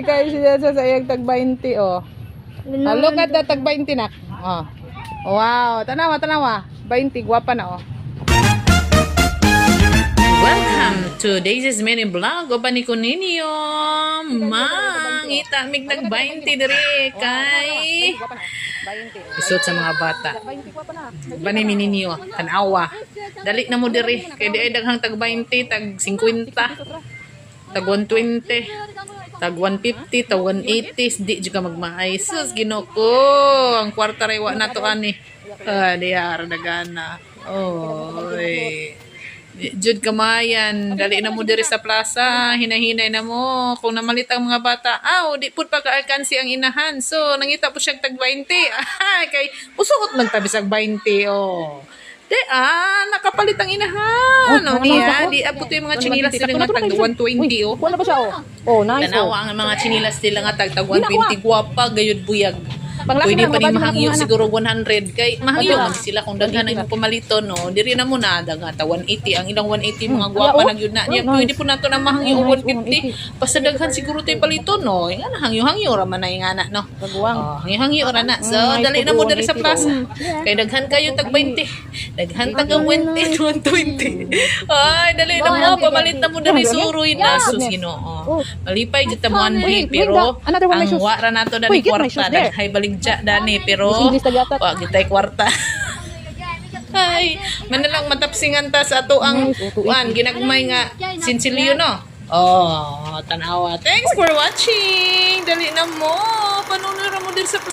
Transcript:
Kayo siya sa sayang tag 20 oh. Ah, look at the tag 20 nak. Oh. Wow, tanawa tanawa. 20 gwapa na oh. Welcome to Daisy's Mini Vlog. O ba ni Kuninyo? Mangita, mig nag 20 diri kay Gwapa na. 20. isot sa mga bata. 20 gwapa na. Bani mininyo, tanawa. Dali na mo diri kay di ay daghang tag 20, tag 50, tag 120, tag 150, tag 180, di jud ka magmaay. Sus ginoko, ang kwarta ray wa nato ani. Ah, diar nagana. Oy. Jud kamayan, dali na mo diri sa plaza, hinahinay na mo. Kung namalit ang mga bata, aw, di pud pa kaakansi ang inahan. So, nangita po siya tag 20. Ay, kay usuot man sa 20, oh. Di ah, nakapalit ang inahan. Oh, niya, di abot yung mga chinilas sila nga tag 120, oh. Wala pa siya oh. Oh, nice oh. Tanawa ang mga chinilas nila nga tag tag 120 guwapa gayud buyag. Panglasa Pwede na, pa ni na mahangyo siguro 100 kay mahangyo man sila kung daghan ang pumalito no. Diri na mo na daga ta 180 ang ilang 180 mga Hmm, wala, oh. na gyud na. Niya Oh, pwede po nato na mahangyo Oh, og nice, 150. Basta daghan siguro tay palito no. Nga na hangyo-hangyo ra man na nga na no. Oh, hangyo-hangyo ra na. So Mm, nice dali na mo diri sa 180 plaza. po. Kay daghan kayo tag 20. Daghan tag 20 120. Ay dali na mo pamalit na mo diri suroy na sus Ginoo. Malipay jud ta mo pero ang shoes. wara nato get my kwarta daghay baligja dani pero wa gitay kwarta. Ay, manalang matapsingan ta sa ato ang wan ginagmay nga sinsilyo no. Oh, tanawa. Thanks for watching. Dali na mo. Panuno ra mo dir sa